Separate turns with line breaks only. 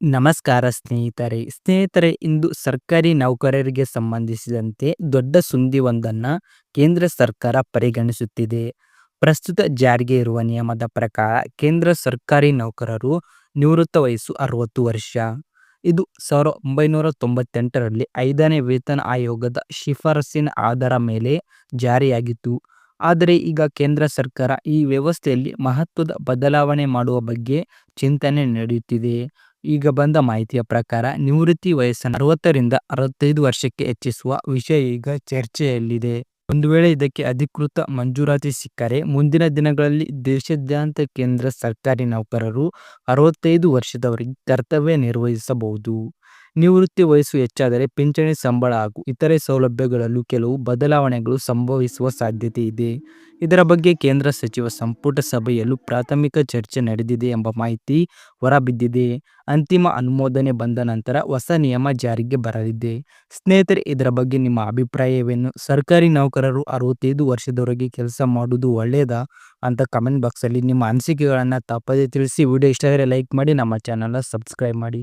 ನಮಸ್ಕಾರ ಸ್ನೇಹಿತರೆ. ಸ್ನೇಹಿತರೆ, ಇಂದು ಸರ್ಕಾರಿ ನೌಕರರಿಗೆ ಸಂಬಂಧಿಸಿದಂತೆ ದೊಡ್ಡ ಸುದ್ದಿಯೊಂದನ್ನ ಕೇಂದ್ರ ಸರ್ಕಾರ ಪರಿಗಣಿಸುತ್ತಿದೆ. ಪ್ರಸ್ತುತ ಜಾರಿಗೆ ಇರುವ ನಿಯಮದ ಪ್ರಕಾರ ಕೇಂದ್ರ ಸರ್ಕಾರಿ ನೌಕರರು ನಿವೃತ್ತ ವಯಸ್ಸು ಅರವತ್ತು ವರ್ಷ. ಇದು ಸಾವಿರದ ಒಂಬೈನೂರ ತೊಂಬತ್ತೆಂಟರಲ್ಲಿ ಐದನೇ ವೇತನ ಆಯೋಗದ ಶಿಫಾರಸಿನ ಆಧಾರ ಮೇಲೆ ಜಾರಿಯಾಗಿತ್ತು. ಆದರೆ ಈಗ ಕೇಂದ್ರ ಸರ್ಕಾರ ಈ ವ್ಯವಸ್ಥೆಯಲ್ಲಿ ಮಹತ್ವದ ಬದಲಾವಣೆ ಮಾಡುವ ಬಗ್ಗೆ ಚಿಂತನೆ ನಡೆಯುತ್ತಿದೆ. ಈಗ ಬಂದ ಮಾಹಿತಿಯ ಪ್ರಕಾರ ನಿವೃತ್ತಿ ವಯಸ್ಸನ್ನು ಅರವತ್ತರಿಂದ ಅರವತ್ತೈದು ವರ್ಷಕ್ಕೆ ಹೆಚ್ಚಿಸುವ ವಿಷಯ ಈಗ ಚರ್ಚೆಯಲ್ಲಿದೆ. ಒಂದು ವೇಳೆ ಇದಕ್ಕೆ ಅಧಿಕೃತ ಮಂಜೂರಾತಿ ಸಿಕ್ಕರೆ ಮುಂದಿನ ದಿನಗಳಲ್ಲಿ ದೇಶಾದ್ಯಂತ ಕೇಂದ್ರ ಸರ್ಕಾರಿ ನೌಕರರು ಅರವತ್ತೈದು ವರ್ಷದವರೆಗೆ ಕರ್ತವ್ಯ ನಿರ್ವಹಿಸಬಹುದು. ನಿವೃತ್ತಿ ವಯಸ್ಸು ಹೆಚ್ಚಾದರೆ ಪಿಂಚಣಿ ಸಂಬಳ ಹಾಗೂ ಇತರೆ ಸೌಲಭ್ಯಗಳಲ್ಲೂ ಕೆಲವು ಬದಲಾವಣೆಗಳು ಸಂಭವಿಸುವ ಸಾಧ್ಯತೆ ಇದೆ. ಇದರ ಬಗ್ಗೆ ಕೇಂದ್ರ ಸಚಿವ ಸಂಪುಟ ಸಭೆಯಲ್ಲೂ ಪ್ರಾಥಮಿಕ ಚರ್ಚೆ ನಡೆದಿದೆ ಎಂಬ ಮಾಹಿತಿ ಹೊರಬಿದ್ದಿದೆ. ಅಂತಿಮ ಅನುಮೋದನೆ ಬಂದ ನಂತರ ಹೊಸ ನಿಯಮ ಜಾರಿಗೆ ಬರಲಿದೆ. ಸ್ನೇಹಿತರೆ, ಇದರ ಬಗ್ಗೆ ನಿಮ್ಮ ಅಭಿಪ್ರಾಯವೇನು? ಸರ್ಕಾರಿ ನೌಕರರು ಅರವತ್ತೈದು ವರ್ಷದವರೆಗೆ ಕೆಲಸ ಮಾಡುವುದು ಒಳ್ಳೆಯದಾ? ಅಂತ ಕಮೆಂಟ್ ಬಾಕ್ಸಲ್ಲಿ ನಿಮ್ಮ ಅನಿಸಿಕೆಗಳನ್ನು ತಪ್ಪದೇ ತಿಳಿಸಿ. ವಿಡಿಯೋ ಇಷ್ಟ ಆದರೆ ಲೈಕ್ ಮಾಡಿ, ನಮ್ಮ ಚಾನಲ್ನ ಸಬ್ಸ್ಕ್ರೈಬ್ ಮಾಡಿ.